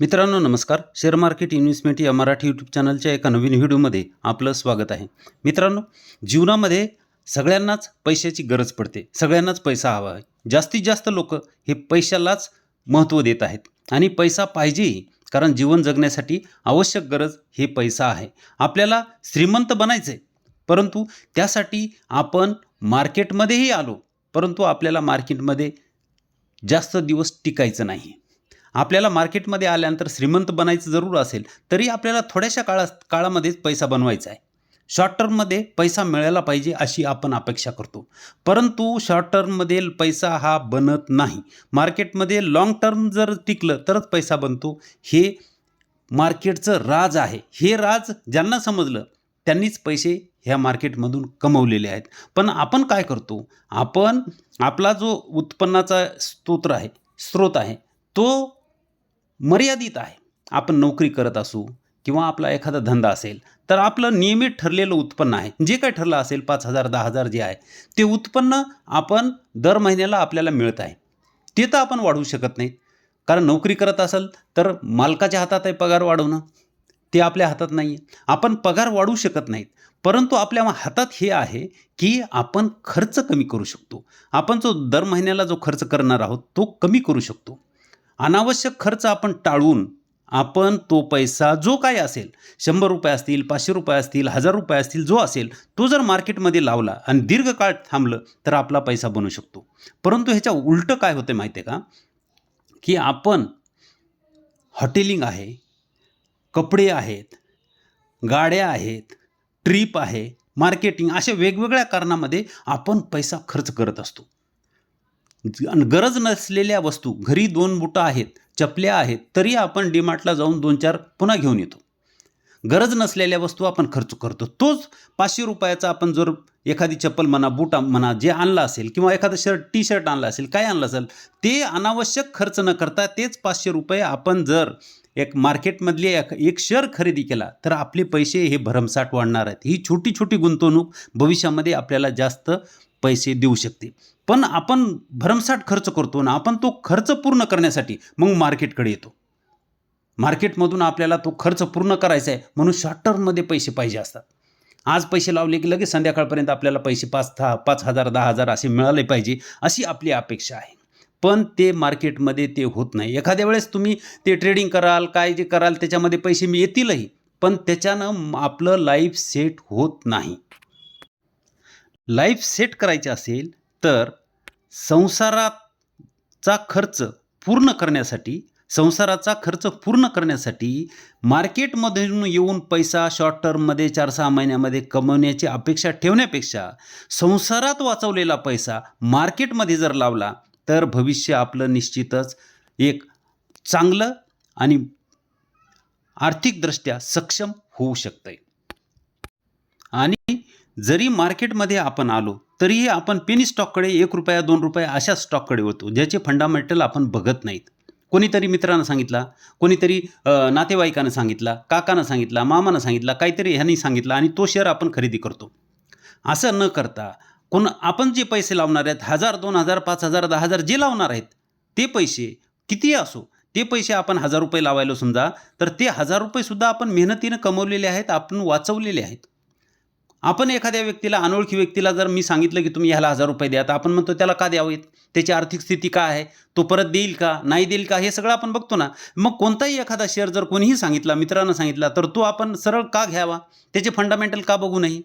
मित्रांनो नमस्कार. Share market investment या मराठी यूट्यूब चॅनलच्या एका नवीन व्हिडिओमध्ये आपलं स्वागत आहे. मित्रांनो जीवनामध्ये सगळ्यांनाच पैशाची गरज पडते. सगळ्यांनाच पैसा हवा आहे. जास्तीत जास्त लोक हे पैशालाच महत्त्व देत आहेत. आणि पैसा पाहिजेही कारण जीवन जगण्यासाठी आवश्यक गरज हे पैसा आहे. आपल्याला श्रीमंत बनायचं आहे परंतु त्यासाठी आपण मार्केटमध्येही आलो. परंतु आपल्याला मार्केटमध्ये जास्त दिवस टिकायचं नाही. आपल्याला मार्केटमध्ये आल्यानंतर श्रीमंत बनायचं जरूर असेल तरी आपल्याला थोड्याशा काळा काळामध्येच पैसा बनवायचा आहे. शॉर्ट टर्ममध्ये पैसा मिळायला पाहिजे अशी आपण अपेक्षा करतो. परंतु शॉर्ट टर्ममध्ये पैसा हा बनत नाही. मार्केटमध्ये लाँग टर्म जर टिकलं तरच पैसा बनतो. हे मार्केटचं राज आहे. हे राज ज्यांना समजलं त्यांनीच पैसे ह्या मार्केटमधून कमवलेले आहेत. पण आपण काय करतो? आपण आपला जो उत्पन्नाचा स्तोत्र आहे स्रोत आहे तो मर्यादित आहे. आपण नोकरी करत असू किंवा आपला एखादा धंदा असेल तर आपलं नियमित ठरलेलं उत्पन्न आहे. जे काय ठरलं असेल पाच हजार दहा हजार जे आहे ते उत्पन्न आपण दर महिन्याला आपल्याला मिळत आहे. ते तर आपण वाढवू शकत नाहीत कारण नोकरी करत असेल तर मालकाच्या हातात आहे पगार वाढवणं. ते आपल्या हातात नाही आहे आपण पगार वाढवू शकत नाहीत. परंतु आपल्या हातात हे आहे की आपण खर्च कमी करू शकतो. आपण जो दर महिन्याला जो खर्च करणार आहोत तो कमी करू शकतो. अनावश्यक खर्च आपण टाळून आपण तो पैसा जो काय असेल शंभर रुपये असतील पाचशे रुपये असतील हजार रुपये असतील जो असेल तो जर मार्केटमध्ये लावला आणि दीर्घकाळ थांबलं तर आपला पैसा बनू शकतो. परंतु ह्याच्या उलटं काय होते माहिती आहे का? की आपण हॉटेलिंग आहे कपडे आहेत गाड्या आहेत ट्रीप आहे मार्केटिंग अशा वेगवेगळ्या कारणामध्ये आपण पैसा खर्च करत असतो. गरज नसलेल्या वस्तू घरी दोन बुटं आहेत चपल्या आहेत तरी आपण डीमार्टला जाऊन दोन चार पुन्हा घेऊन येतो. गरज नसलेल्या वस्तू आपण खर्च करतो. तोच पाचशे रुपयाचा आपण जर एखादी चप्पल म्हणा बूट म्हणा जे आणलं असेल किंवा एखादं शर्ट टी शर्ट आणलं असेल काय आणलं असेल ते अनावश्यक खर्च न करता तेच पाचशे रुपये आपण जर एक मार्केटमधली एक एक शेअर खरेदी केला तर आपले पैसे हे भरमसाठ वाढणार आहेत. ही छोटी छोटी गुंतवणूक भविष्यामध्ये आपल्याला जास्त पैसे देऊ शकते. पण आपण भरमसाठ खर्च करतो ना आपण तो खर्च पूर्ण करण्यासाठी मग मार्केटकडे येतो. मार्केटमधून आपल्याला तो खर्च पूर्ण करायचा आहे म्हणून शॉर्ट टर्ममध्ये पैसे पाहिजे असतात. आज पैसे लावले की लगेच संध्याकाळपर्यंत आपल्याला पैसे पाच दहा पाच हजार दहा हजार असे मिळाले पाहिजे अशी आपली अपेक्षा आहे. पण ते मार्केटमध्ये ते होत नाही. एखाद्या वेळेस तुम्ही ते ट्रेडिंग कराल काय जे कराल त्याच्यामध्ये पैसे मी येतीलही पण त्याच्यानं आपलं लाईफ सेट होत नाही. लाईफ सेट करायचे असेल तर संसाराचा खर्च पूर्ण करण्यासाठी संसाराचा खर्च पूर्ण करण्यासाठी मार्केटमधून येऊन पैसा शॉर्ट टर्ममध्ये चार सहा महिन्यामध्ये कमवण्याची अपेक्षा ठेवण्यापेक्षा संसारात वाचवलेला पैसा मार्केटमध्ये जर लावला तर भविष्य आपलं निश्चितच एक चांगलं आणि आर्थिकदृष्ट्या सक्षम होऊ शकतं आहे जरी मार्केटमध्ये आपण आलो तरीही आपण पेनी स्टॉककडे एक रुपया दोन रुपया अशा स्टॉककडे होतो ज्याचे फंडामेंटल आपण बघत नाहीत. कोणीतरी मित्रानं सांगितला कोणीतरी नातेवाईकानं सांगितला काकानं सांगितला मामानं सांगितला काहीतरी ह्यांनी सांगितलं आणि तो शेअर आपण खरेदी करतो. असं न करता कोण आपण जे पैसे लावणार आहेत हजार दोन हजार पाच हजार दहा हजार जे लावणार आहेत ते पैसे कितीही असो ते पैसे आपण हजार रुपये लावायला समजा तर ते हजार रुपयेसुद्धा आपण मेहनतीनं कमवलेले आहेत आपण वाचवलेले आहेत. आपण एखाद्या व्यक्तीला अनोळखी व्यक्तीला जर मी सांगितलं की तुम्ही ह्याला हजार रुपये द्या तर आपण म्हणतो त्याला का द्यावेत? त्याची आर्थिक स्थिती काय आहे? तो परत देईल का? नाही देईल का? हे सगळं आपण बघतो ना. मग कोणताही एखादा शेअर जर कोणीही सांगितला मित्रानं सांगितला तर तो आपण सरळ का घ्यावा? त्याचे फंडामेंटल का बघू नये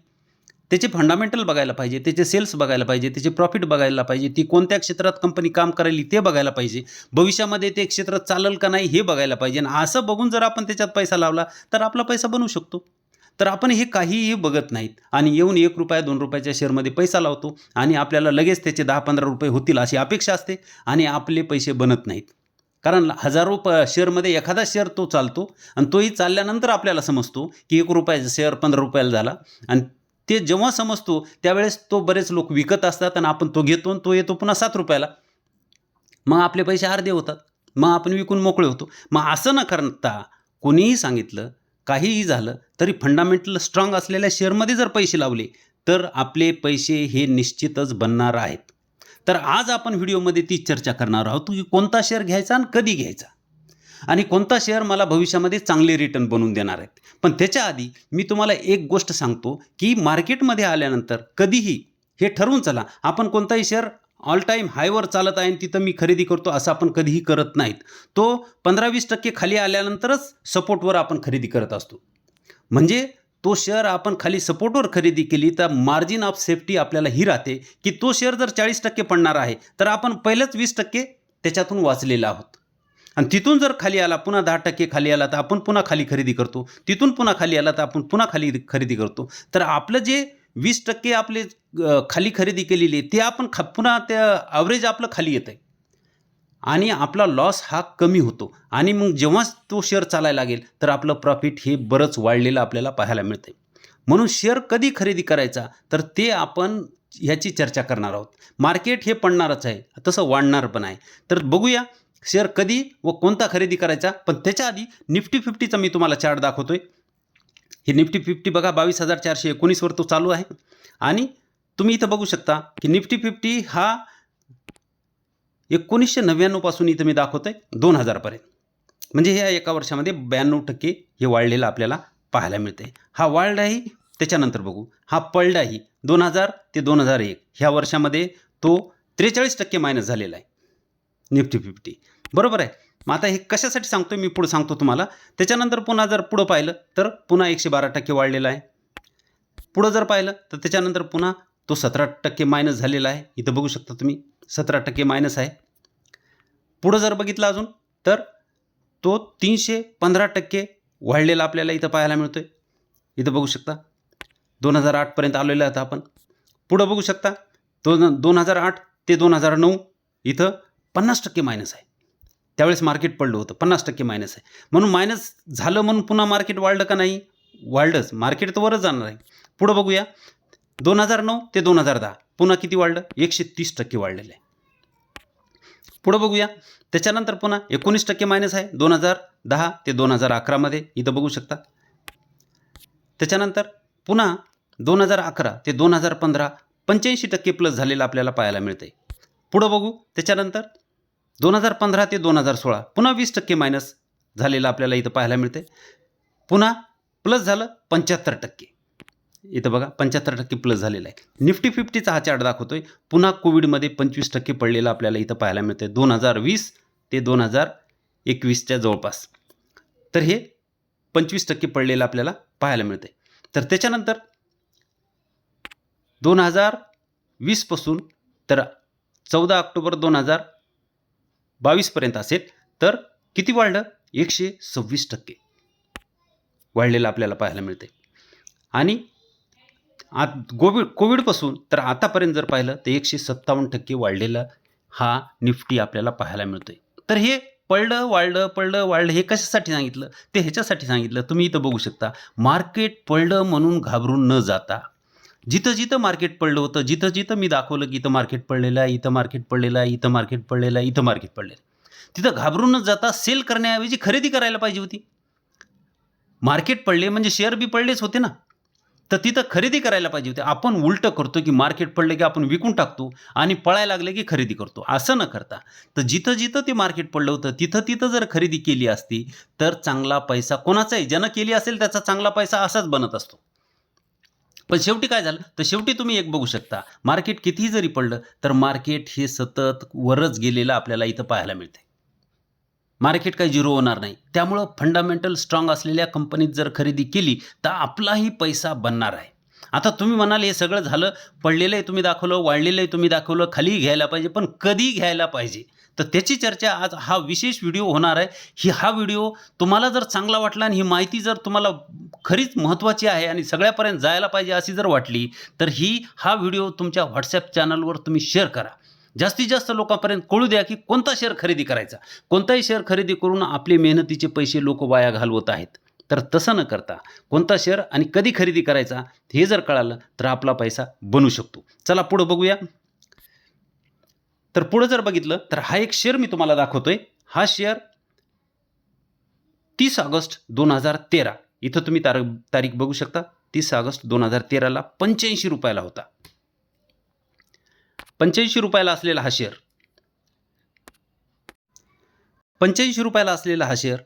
त्याचे फंडामेंटल बघायला पाहिजे त्याचे सेल्स बघायला पाहिजे त्याचे प्रॉफिट बघायला पाहिजे ती कोणत्या क्षेत्रात कंपनी काम करायली ते बघायला पाहिजे. भविष्यामध्ये ते क्षेत्र चालेल का नाही हे बघायला पाहिजे. आणि असं बघून जर आपण त्याच्यात पैसा लावला तर आपला पैसा बनवू शकतो. तर आपण हे काहीही बघत नाहीत. आणि येऊन एक रुपया दोन रुपयाच्या शेअरमध्ये पैसा लावतो आणि आपल्याला लगेच त्याचे दहा पंधरा रुपये होतील अशी अपेक्षा असते आणि आपले पैसे बनत नाहीत. कारण हजारो प शेअरमध्ये एखादा शेअर तो चालतो आणि तोही चालल्यानंतर आपल्याला समजतो की एक रुपयाचा शेअर पंधरा रुपयाला झाला. आणि ते जेव्हा समजतो त्यावेळेस तो बरेच लोक विकत असतात आणि आपण तो घेतो आणि तो येतो पुन्हा सात रुपयाला. मग आपले पैसे अर्धे होतात. मग आपण विकून मोकळे होतो. मग असं न करता कोणीही सांगितलं काहीही झालं तरी फंडामेंटल स्ट्रॉंग असलेल्या शेअरमध्ये जर पैसे लावले तर आपले पैसे हे निश्चितच बनणार आहेत. तर आज आपण व्हिडिओमध्ये ती चर्चा करणार आहोत की कोणता शेअर घ्यायचा आणि कधी घ्यायचा. आणि कोणता शेअर मला भविष्यामध्ये चांगले रिटर्न बनवून देणार आहेत. पण त्याच्या आधी मी तुम्हाला एक गोष्ट सांगतो की मार्केटमध्ये आल्यानंतर कधीही हे ठरवून चला आपण कोणताही शेअर ऑल टाईम हायवर चालत आहे आणि तिथं मी खरेदी करतो असं आपण कधीही करत नाहीत. तो पंधरा वीस टक्के खाली आल्यानंतरच सपोर्टवर आपण खरेदी करत असतो. म्हणजे तो शेअर आपण खाली सपोर्टवर खरेदी केली तर मार्जिन ऑफ सेफ्टी आपल्याला ही राहते की तो शेअर जर चाळीस टक्के पडणार आहे तर आपण पहिलंच वीस टक्के त्याच्यातून वाचलेला आहोत. आणि तिथून जर खाली आला पुन्हा दहा टक्के खाली आला तर आपण पुन्हा खाली खरेदी करतो. तिथून पुन्हा खाली आला तर आपण पुन्हा खाली खरेदी करतो. तर आपलं जे वीस टक्के आपले खाली खरेदी केलेली आहे ते आपण ख पुन्हा त्या ॲव्हरेज आपलं खाली येतं आहे आणि आपला लॉस हा कमी होतो. आणि मग जेव्हा तो शेअर चालायला लागेल तर आपलं प्रॉफिट हे बरंच वाढलेलं आपल्याला पाहायला मिळते म्हणून शेअर कधी खरेदी करायचा तर ते आपण ह्याची चर्चा करणार आहोत. मार्केट हे पडणारच आहे तसं वाढणार पण आहे. तर बघूया शेअर कधी व कोणता खरेदी करायचा पण त्याच्या आधी निफ्टी फिफ्टीचा मी तुम्हाला चार्ट दाखवतोय. हे निफ्टी फिफ्टी बघा बावीस हजार चारशे एकोणीसवर तो चालू आहे. आणि तुम्ही इथं बघू शकता की निफ्टी फिफ्टी हा एकोणीसशे नव्याण्णवपासून इथं मी दाखवतोय दोन हजारपर्यंत. म्हणजे ह्या एका वर्षामध्ये ब्याण्णव टक्के हे वाढलेलं आपल्याला पाहायला मिळते हा वाढलाही त्याच्यानंतर बघू. हा पडलाही दोन हजार ते दोन हजार एक. ह्या वर्षामध्ये तो त्रेचाळीस टक्के मायनस झालेला आहे निफ्टी फिफ्टी. बरोबर आहे? मग आता हे कशासाठी सांगतो मी पुढं सांगतो तुम्हाला. त्याच्यानंतर पुन्हा जर पुढं पाहिलं तर पुन्हा एकशे बारा टक्के वाढलेला आहे. पुढं जर पाहिलं तर त्याच्यानंतर पुन्हा तो सतरा टक्के मायनस झालेला आहे. इथं बघू शकता तुम्ही सतरा टक्के मायनस आहे. पुढं जर बघितलं अजून तर तो तीनशे पंधरा टक्के वाढलेला आपल्याला इथं पाहायला मिळतो आहे इथं बघू शकता दोन हजार आठपर्यंत आलेलं आहे आता आपण. पुढं बघू शकता दोन दोन हजार आठ ते दोन हजार नऊ इथं पन्नास टक्के मायनस आहे. त्यावेळेस मार्केट पडलं होतं पन्नास टक्के मायनस आहे. म्हणून मायनस झालं म्हणून पुन्हा मार्केट वाढलं का नाही? वाढलंच. मार्केट तर वरच जाणार आहे. पुढं बघूया. दोन हजार नऊ ते दोन हजार दहा. पुन्हा किती वाढलं? एकशे तीस टक्के वाढलेलं आहे. पुढं बघूया. त्याच्यानंतर पुन्हा एकोणीस टक्के मायनस आहे. दोन हजार दहा ते दोन हजार अकरामध्ये इथं बघू शकता. त्याच्यानंतर पुन्हा दोन हजार अकरा ते दोन हजार पंधरा पंच्याऐंशी टक्के प्लस झालेलं आपल्याला पाहायला मिळते पुढं बघू. त्याच्यानंतर दोन हजार पंधरा ते दोन हजार सोळा पुन्हा वीस टक्के मायनस झालेलं आपल्याला इथं पाहायला मिळते पुन्हा प्लस झालं पंच्याहत्तर टक्के. इथं बघा पंच्याहत्तर टक्के प्लस झालेला आहे. निफ्टी फिफ्टीचा हा चार्ट दाखवतोय. पुन्हा कोविडमध्ये पंचवीस टक्के पडलेलं आपल्याला इथं पाहायला मिळतं दोन हजार वीस ते दोन हजार एकवीसच्या जवळपास. तर हे पंचवीस टक्के पडलेलं आपल्याला पाहायला मिळते तर त्याच्यानंतर दोन हजार वीसपासून तर चौदा ऑक्टोबर दोन हजार बावीसपर्यंत असेल तर किती वाढलं? एकशे सव्वीस टक्के. वाढलेलं आपल्याला पाहायला मिळते आणि आत कोविड कोविडपासून तर आतापर्यंत जर पाहिलं तर एकशे सत्तावन्न टक्के वाढलेला हा निफ्टी आपल्याला पाहायला मिळतोय. तर हे पडलं वाढलं पडलं वाढलं हे कशासाठी सांगितलं? ते ह्याच्यासाठी सांगितलं. तुम्ही इथं बघू शकता. मार्केट पडलं म्हणून घाबरून न जाता जिथं जिथं मार्केट पडलं होतं जिथं जिथं मी दाखवलं की इथं मार्केट पडलेलं आहे इथं मार्केट पडलेलं आहे इथं मार्केट पडलेलं आहे इथं मार्केट पडलेलं आहे. तिथं घाबरूनच जाता सेल करण्याऐवजी खरेदी करायला पाहिजे होती. मार्केट पडले म्हणजे शेअर बी पडलेच होते ना. तर तिथं खरेदी करायला पाहिजे होते. आपण उलटं करतो की मार्केट पडलं की आपण विकून टाकतो आणि पळायला लागले की खरेदी करतो. असं न करता. तर जिथं जिथं ते मार्केट पडलं होतं तिथं तिथं जर खरेदी केली असती तर चांगला पैसा कोणाचाही ज्यानं केली असेल त्याचा चांगला पैसा असाच बनत असतो. पण शेवटी काय झालं? तर शेवटी तुम्ही एक बघू शकता मार्केट कितीही जरी पडलं तर मार्केट हे सतत वरच गेलेलं आपल्याला इथं पाहायला मिळते मार्केट काही झिरो होणार नाही. त्यामुळं फंडामेंटल स्ट्रॉंग असलेल्या कंपनीत जर खरेदी केली तर आपलाही पैसा बनणार आहे. आता तुम्ही म्हणाल हे सगळं झालं पडलेलं आहे तुम्ही दाखवलं वाढलेलं आहे तुम्ही दाखवलं खाली घ्यायला पाहिजे पण कधी घ्यायला पाहिजे. तर त्याची चर्चा आज हा विशेष व्हिडिओ होणार आहे. ही हा व्हिडिओ तुम्हाला जर चांगला वाटला आणि ही माहिती जर तुम्हाला खरीच महत्त्वाची आहे आणि सगळ्यापर्यंत जायला पाहिजे अशी जर वाटली तर ही हा व्हिडिओ तुमच्या व्हॉट्सॲप चॅनलवर तुम्ही शेअर करा. जास्तीत जास्त लोकांपर्यंत कळू द्या की कोणता शेअर खरेदी करायचा. कोणताही शेअर खरेदी करून आपले मेहनतीचे पैसे लोक वाया घालवत आहेत. तर तसं न करता कोणता शेअर आणि कधी खरेदी करायचा हे जर कळालं तर आपला पैसा बनू शकतो. चला पुढं बघूया. तर पुढं जर बघितलं तर हा एक शेअर मी तुम्हाला दाखवतोय. हा शेअर तीस ऑगस्ट दोन हजार तेरा. इथं तुम्ही तार तारीख बघू शकता. तीस ऑगस्ट दोन हजार तेराला पंच्याऐंशी रुपयाला होता. पंच्याऐंशी रुपयाला असलेला हा शेअर पंच्याऐंशी रुपयाला असलेला हा शेअर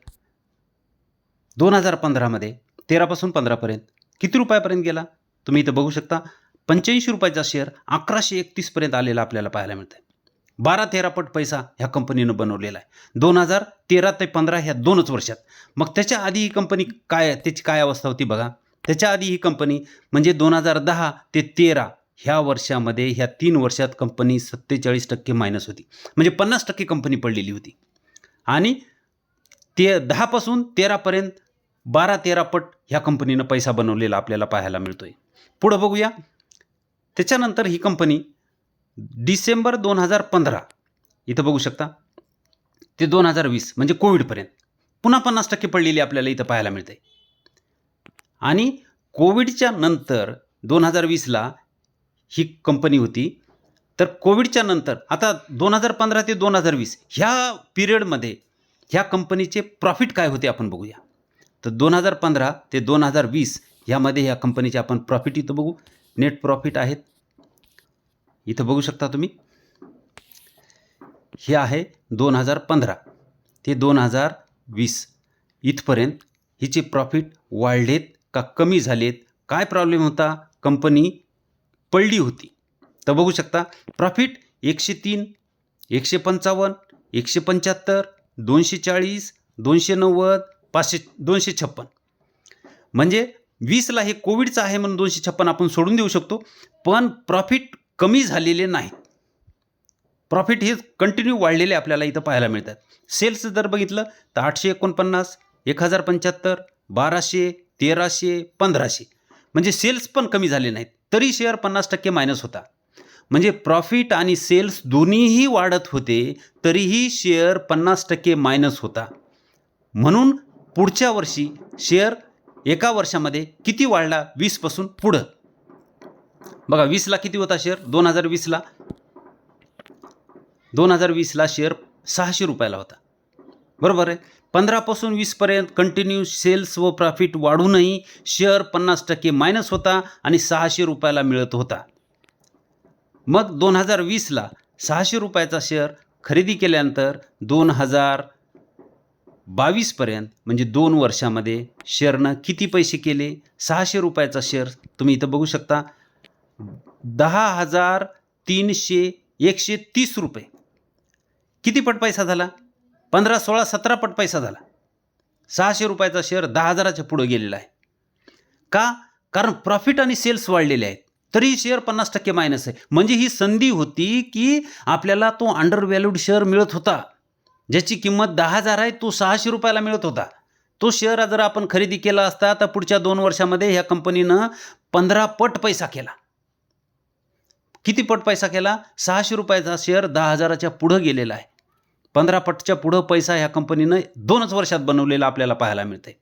दोन हजार पंधरामध्ये तेरापासून पंधरापर्यंत किती रुपयापर्यंत गेला? तुम्ही इथं बघू शकता. पंच्याऐंशी रुपयाचा शेअर अकराशे एकतीसपर्यंत आलेला आपल्याला पाहायला मिळतं बारा तेरा पट पैसा ह्या कंपनीनं बनवलेला आहे. दोन हजार तेरा ते पंधरा ह्या दोनच वर्षात. मग त्याच्या आधी ही कंपनी काय त्याची काय अवस्था होती बघा. त्याच्या आधी ही कंपनी म्हणजे दोन हजार दहा ते तेरा ह्या वर्षामध्ये ह्या तीन वर्षात कंपनी सत्तेचाळीस टक्के मायनस होती. म्हणजे पन्नास टक्के कंपनी पडलेली होती. आणि ते दहापासून तेरापर्यंत बारा तेरा पट ह्या कंपनीनं पैसा बनवलेला आपल्याला पाहायला मिळतो आहे पुढं बघूया. त्याच्यानंतर ही कंपनी डिसेंबर दोन हजार पंधरा. इथं बघू शकता. ते दोन हजार वीस म्हणजे कोविडपर्यंत. पुन्हा पन्नास टक्के पडलेली आपल्याला इथं पाहायला मिळते आणि कोविडच्या नंतर दोन हजार वीसला ही कंपनी होती. तर कोविडच्या नंतर आता दोन हजार पंधरा ते दोन हजार वीस ह्या पिरियडमध्ये ह्या कंपनीचे प्रॉफिट काय होते आपण बघूया. तर दोन हजार पंधरा ते दोन हजार वीस ह्यामध्ये ह्या कंपनीचे आपण प्रॉफिट इथं बघू. नेट प्रॉफिट आहेत इथं बघू शकता तुम्ही. हे आहे दोन हजार पंधरा. ते दोन हजार वीस. इथपर्यंत हिचे प्रॉफिट वाढलेत का कमी झालेत? काय प्रॉब्लेम होता? कंपनी पडली होती. तर बघू शकता प्रॉफिट एकशे तीन एकशे पंचावन्न एकशे पंच्याहत्तर दोनशे चाळीस दोनशे नव्वद पाचशे दोनशे छप्पन. म्हणजे वीसला हे कोविडचं आहे म्हणून दोनशे छप्पन आपण सोडून देऊ शकतो. पण प्रॉफिट कमी झालेले नाहीत. प्रॉफिट हे कंटिन्यू वाढलेले आपल्याला इथं पाहायला मिळतात. सेल्स जर बघितलं तर आठशे एकोणपन्नास एक हजार पंच्याहत्तर बाराशे तेराशे पंधराशे. म्हणजे सेल्स पण कमी झाले नाहीत. तरी शेअर पन्नास टक्के मायनस होता. म्हणजे प्रॉफिट आणि सेल्स दोन्हीही वाढत होते तरीही शेअर पन्नास टक्के मायनस होता. म्हणून पुढच्या वर्षी शेअर एका वर्षामध्ये किती वाढला? वीसपासून पुढं. बघा वीसला किती होता शेअर दोन हजार वीसला दोन हजार वीसला शेअर सहाशे रुपयाला होता. बरोबर आहे? पंधरापासून वीसपर्यंत कंटिन्यू सेल्स व प्रॉफिट वाढूनही शेअर पन्नास टक्के मायनस होता आणि सहाशे रुपयाला मिळत होता. मग दोन हजार वीसला सहाशे रुपयाचा शेअर खरेदी केल्यानंतर दोन हजार बावीसपर्यंत म्हणजे दोन वर्षामध्ये शेअरनं किती पैसे केले? सहाशे रुपयाचा शेअर तुम्ही इथं बघू शकता. दहा हजार तीनशे एकशे तीस रुपये. किती पट पैसा झाला? पंधरा सोळा सतरा पट पैसा झाला. सहाशे रुपयाचा शेअर दहा हजाराच्या पुढं गेलेला आहे. का? कारण प्रॉफिट आणि सेल्स वाढलेले आहेत. तरी शेअर पन्नास टक्के मायनस आहे. म्हणजे ही संधी होती की आपल्याला तो अंडर व्हॅल्यूड शेअर मिळत होता. ज्याची किंमत दहा हजार आहे तो सहाशे रुपयाला मिळत होता. तो शेअर जर आपण खरेदी केला असता तर पुढच्या दोन वर्षामध्ये ह्या कंपनीनं पंधरा पट पैसा केला. किती पट पैसा केला? सहाशे रुपयाचा शेअर दहा हजाराच्या पुढं गेलेला आहे. पंधरा पटच्या पुढं पैसा ह्या कंपनीनं दोनच वर्षात बनवलेला आपल्याला पाहायला मिळते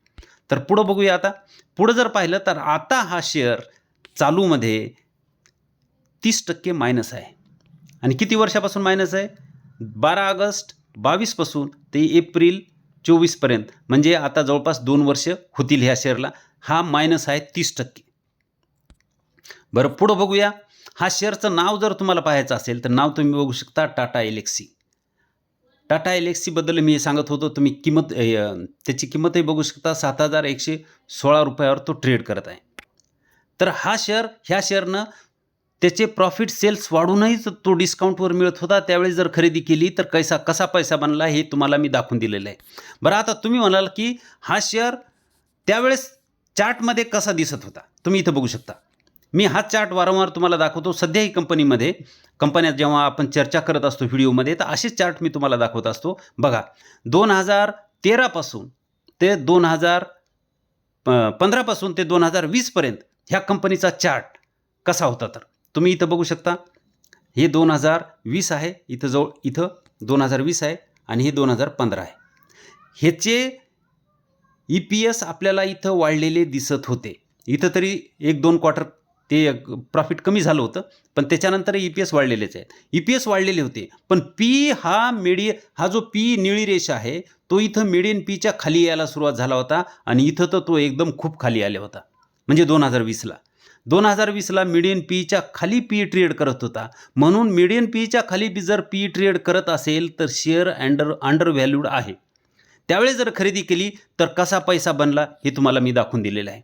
तर पुढं बघूया आता. पुढं जर पाहिलं तर आता हा शेअर चालूमध्ये तीस टक्के मायनस आहे. आणि किती वर्षापासून मायनस आहे? बारा ऑगस्ट बावीसपासून ते एप्रिल चोवीसपर्यंत म्हणजे आता जवळपास दोन वर्ष होतील ह्या शेअरला हा मायनस आहे तीस टक्के. बरं पुढं बघूया. हा शेअरचं नाव जर तुम्हाला पाहायचं असेल तर नाव तुम्ही बघू शकता टाटा एलेक्सी. टाटा एलेक्सीबद्दल मी सांगत होतो तुम्ही किंमत त्याची किंमतही बघू शकता. सात हजार एकशे सोळा रुपयावर तो ट्रेड करत आहे. तर हा शेअर ह्या शेअरनं त्याचे प्रॉफिट सेल्स वाढूनही तो डिस्काउंटवर मिळत होता. त्यावेळी जर खरेदी केली तर कैसा कसा पैसा बनला हे तुम्हाला मी दाखवून दिलेलं आहे. बरं आता तुम्ही म्हणाल की हा शेअर त्यावेळेस चार्टमध्ये कसा दिसत होता? तुम्ही इथं बघू शकता. मी हा चार्ट वारंवार तुम्हाला दाखवतो. सध्या ही कंपनीमध्ये कंपन्यात जेव्हा आपण चर्चा करत असतो व्हिडिओमध्ये तर असेच चार्ट मी तुम्हाला दाखवत असतो. बघा दोन हजार तेरापासून ते दोन हजार पंधरापासून ते दोन हजार वीसपर्यंत ह्या कंपनीचा चार्ट कसा होता तर? तुम्ही इथं बघू शकता. हे दोन हजार वीस आहे इथं जवळ इथं दोन हजार वीस आहे आणि हे दोन हजार पंधरा आहे. ह्याचे ई पी एस आपल्याला इथं वाढलेले दिसत होते. इथं तरी एक दोन क्वार्टर ते प्रॉफिट कमी झालं होतं पण त्याच्यानंतर ई पी एस वाढलेलेच आहेत. ई पी एस वाढलेले होते पण पी हा मिडी हा जो पी निळी रेष आहे तो इथं मिडियन पीच्या खाली यायला सुरुवात झाला होता आणि इथं तर तो एकदम खूप खाली आला होता. म्हणजे दोन हजार वीसला दोन हजार वीसला मिडियन पीच्या खाली पी ट्रेड करत होता. म्हणून मिडियन पीच्या खाली बी जर पी ट्रेड करत असेल तर शेअर अँडर अंडर व्हॅल्यूड आहे. त्यावेळी जर खरेदी केली तर कसा पैसा बनला हे तुम्हाला मी दाखवून दिलेलं आहे.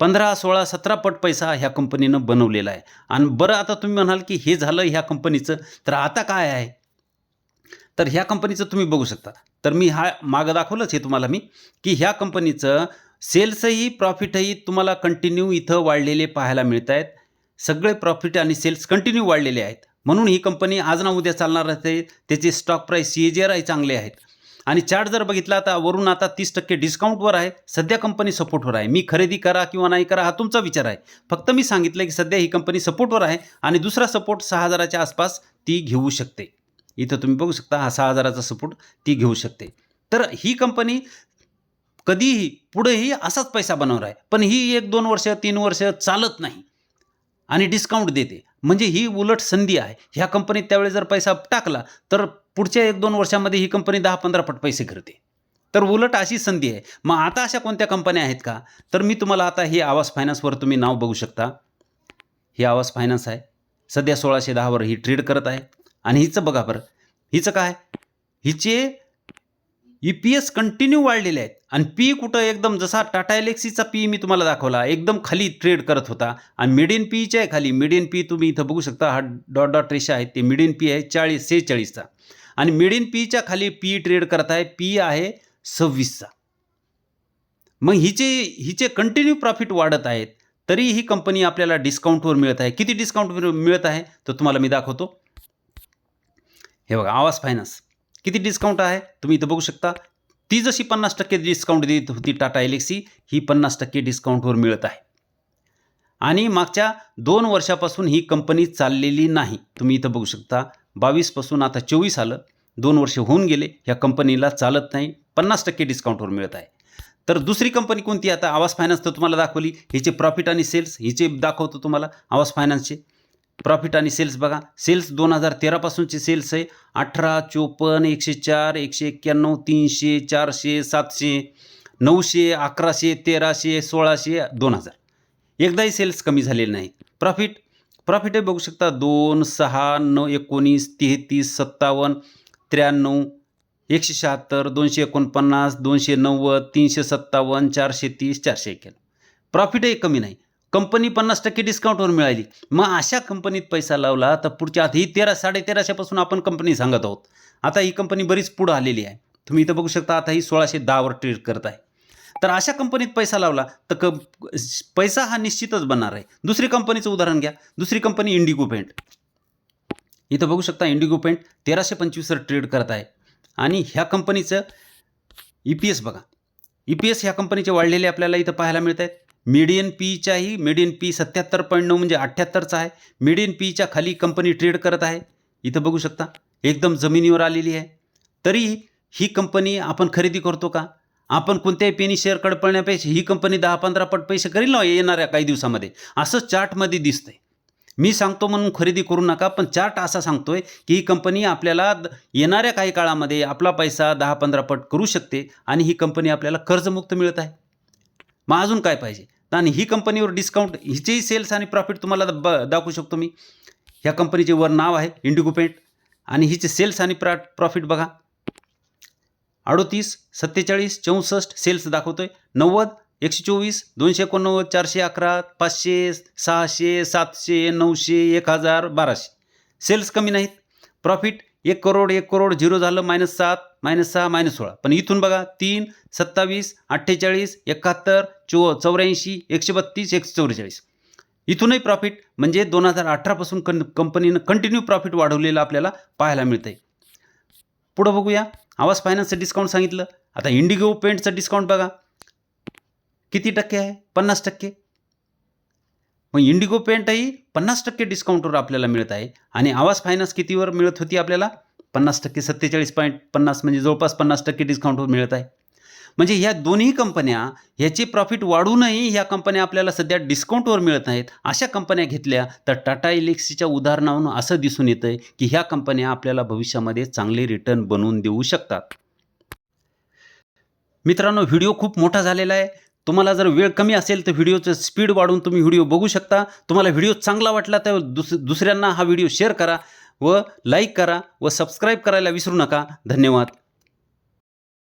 पंधरा सोळा सतरा पट पैसा ह्या कंपनीनं बनवलेला आहे. आणि बरं आता तुम्ही म्हणाल की हे झालं ह्या कंपनीचं तर आता काय आहे? तर ह्या कंपनीचं तुम्ही बघू शकता. तर मी हा मागं दाखवलंच हे तुम्हाला मी की ह्या कंपनीचं सेल्सही प्रॉफिटही तुम्हाला कंटिन्यू इथं वाढलेले पाहायला मिळत आहेत. सगळे प्रॉफिट आणि सेल्स कंटिन्यू वाढलेले आहेत. म्हणून ही कंपनी आज ना उद्या चालणार आहे. त्याचे stock price C G R चांगले आहेत. आणि चार्ट जर बघितला तर वरून आता तीस टक्के डिस्काउंटवर आहे. सध्या कंपनी सपोर्टवर आहे. मी खरेदी करा किंवा नाही करा हा तुमचा विचार आहे. फक्त मी सांगितलं की सध्या ही कंपनी सपोर्टवर आहे आणि दुसरा सपोर्ट सहा हजाराच्या आसपास ती घेऊ शकते. इथं तुम्ही बघू शकता हा सहा हजाराचा सपोर्ट ती घेऊ शकते. तर ही कंपनी कधीही पुढेही असाच पैसा बनवणार आहे. पण ही एक दोन वर्ष तीन वर्ष चालत नाही. आणि डिस्काउंट देते. म्हणजे ही उलट संधी आहे. ह्या कंपनीत त्यावेळी जर पैसा टाकला तर पुढच्या एक दोन वर्षामध्ये ही कंपनी दहा पंधरा पट पैसे करते. तर उलट अशी संधी आहे. मग आता अशा कोणत्या कंपन्या आहेत का? तर मी तुम्हाला आता ही आवास फायनान्सवर तुम्ही नाव बघू शकता. ही आवास फायनान्स आहे. सध्या सोळाशे दहावर ही ट्रेड करत आहे. आणि हिचं बघा बरं. हिचं काय? हिचे ई पी एस कंटिन्यू वाढलेले आहेत. आणि पी कुठं एकदम जसा टाटा एलेक्सीचा पी मी तुम्हाला दाखवला एकदम खाली ट्रेड करत होता. आणि मिडियन पीच्या आहे खाली मिडियन पी तुम्ही इथं बघू शकता. हा डॉट डॉट रेषा आहे. ते मिडियन पी आहे. चाळीस सेहेचाळीसचा. आणि मिड इन पीच्या खाली पी ट्रेड करत आहे पी आहे सव्वीसचा. मग हिचे हिचे कंटिन्यू प्रॉफिट वाढत आहेत तरी ही कंपनी आपल्याला डिस्काउंटवर मिळत आहे. किती डिस्काउंट मिळत आहे तर तुम्हाला मी दाखवतो. हे बघा आवाज फायनान्स किती डिस्काउंट आहे तुम्ही इथं बघू शकता. ती जशी पन्नास टक्के डिस्काउंट देत होती टाटा एलेक्सी ही पन्नास टक्के डिस्काउंटवर मिळत आहे. आणि मागच्या दोन वर्षापासून ही कंपनी चाललेली नाही. तुम्ही इथं बघू शकता बावीसपासून आता चोवीस आलं. दोन वर्ष होऊन गेले ह्या कंपनीला चालत नाही. पन्नास टक्के डिस्काउंटवर मिळत आहे. तर दुसरी कंपनी कोणती? आता आवास फायनान्स तर तुम्हाला दाखवली. हिचे प्रॉफिट आणि सेल्स हिचे दाखवतो तुम्हाला आवास फायनान्सचे प्रॉफिट आणि सेल्स बघा. सेल्स दोन हजार तेरापासूनचे सेल्स आहे. अठरा चोपन्न एकशे चार एकशे एक्क्याण्णव तीनशे चारशे सातशे नऊशे अकराशे तेराशे सोळाशे दोन हजार. एकदाही सेल्स कमी झालेले नाही प्रॉफिट प्रॉफिटही बघू शकता दोन सहा नऊ एकोणीस तेहतीस सत्तावन्न त्र्याण्णव एकशे शहात्तर दोनशे एकोणपन्नास दोनशे नव्वद तीनशे सत्तावन्न चारशे तीस चारशे एक्क्याण्णव प्रॉफिटही कमी नाही. कंपनी पन्नास टक्के डिस्काउंटवर मिळाली. मग अशा कंपनीत पैसा लावला तर पुढच्या आधी ही तेरा साडे तेराशेपासून आपण कंपनी सांगत आहोत. आता ही कंपनी बरीच पुढं आलेली आहे. तुम्ही इथं बघू शकता आता ही सोळाशे दहावर ट्रेड करत आहे. तर अशा कंपनीत पैसा लावला तर क पैसा हा निश्चितच बनणार आहे. दुसरी कंपनीचं उदाहरण घ्या. दुसरी कंपनी इंडिगो पेंट. इथं बघू शकता इंडिगो पेंट तेराशे पंचवीसवर ट्रेड करत आहे. आणि ह्या कंपनीचं ई पी एस बघा. ई पी एस ह्या कंपनीचे वाढलेले आपल्याला इथं पाहायला मिळत आहेत. मीडियन पीच्याही मीडियन पी सत्याहत्तर पॉईंट नऊ म्हणजे अठ्ठ्याहत्तरचा आहे. मीडियन पीच्या खाली कंपनी ट्रेड करत आहे. इथं बघू शकता. एकदम जमिनीवर आलेली आहे. तरी ही कंपनी आपण खरेदी करतो का? आपण कोणत्याही पेनी शेअर कडपळण्यापेक्षा ही कंपनी दहा पंधरा पट पैसे करील ना येणाऱ्या काही दिवसामध्ये. असं चार्टमध्ये दिसतंय. मी सांगतो म्हणून खरेदी करू नका पण चार्ट असा सांगतोय की ही कंपनी आपल्याला द- येणाऱ्या काही काळामध्ये आपला पैसा दहा पंधरा पट करू शकते आणि ही कंपनी आपल्याला कर्जमुक्त मिळत आहे. मग अजून काय पाहिजे? आणि ही कंपनीवर डिस्काउंट हिचेही सेल्स आणि प्रॉफिट तुम्हाला ब दाखवू शकतो मी. ह्या कंपनीचे वर नाव आहे इंडिगो पेंट आणि हिचे सेल्स आणि प्रॉ प्रॉफिट बघा. अडोतीस सत्तेचाळीस चौसष्ट सेल्स दाखवतो आहे नव्वद एकशे चोवीस दोनशे एकोणनव्वद चारशे अकरा पाचशे सहाशे सातशे नऊशे एक हजार बाराशे. सेल्स कमी नाहीत. प्रॉफिट एक करोड एक करोड झिरो झालं मायनस सात मायनस सहा मायनस सोळा. पण इथून बघा तीन सत्तावीस अठ्ठेचाळीस एकाहत्तर चो चौऱ्याऐंशी एकशे बत्तीस एकशे चौवेचाळीस इथूनही प्रॉफिट म्हणजे दोन हजार अठरापासून कं कंपनीनं कंटिन्यू प्रॉफिट वाढवलेलं आपल्याला पाहायला मिळतं आहे पुढं बघूया. आवाज फायनान्सचं डिस्काउंट सांगितलं. आता इंडिगो पेंटचं डिस्काउंट बघा. किती टक्के आहे? पन्नास टक्के. मग इंडिगो पेंटही पन्नास टक्के डिस्काउंटवर आपल्याला मिळत आहे. आणि आवाज फायनान्स कितीवर मिळत होती आपल्याला? पन्नास टक्के सत्तेचाळीस पॉईंट पन्नास म्हणजे जवळपास पन्नास टक्के डिस्काउंटवर मिळत आहे. म्हणजे ह्या दोन्ही कंपन्या ह्याचे प्रॉफिट वाढूनही ह्या कंपन्या आपल्याला सध्या डिस्काउंटवर मिळत नाहीत. अशा कंपन्या घेतल्या तर टाटा इलेक्सीच्या उदाहरणावरून असं दिसून येतं की ह्या कंपन्या आपल्याला भविष्यामध्ये चांगले रिटर्न बनवून देऊ शकतात. मित्रांनो व्हिडिओ खूप मोठा झालेला आहे. तुम्हाला जर वेळ कमी असेल तर व्हिडिओचं स्पीड वाढवून तुम्ही व्हिडिओ बघू शकता. तुम्हाला व्हिडिओ चांगला वाटला तर दुस दुसऱ्यांना हा व्हिडिओ शेअर करा व लाईक करा व सबस्क्राईब करायला विसरू नका. धन्यवाद.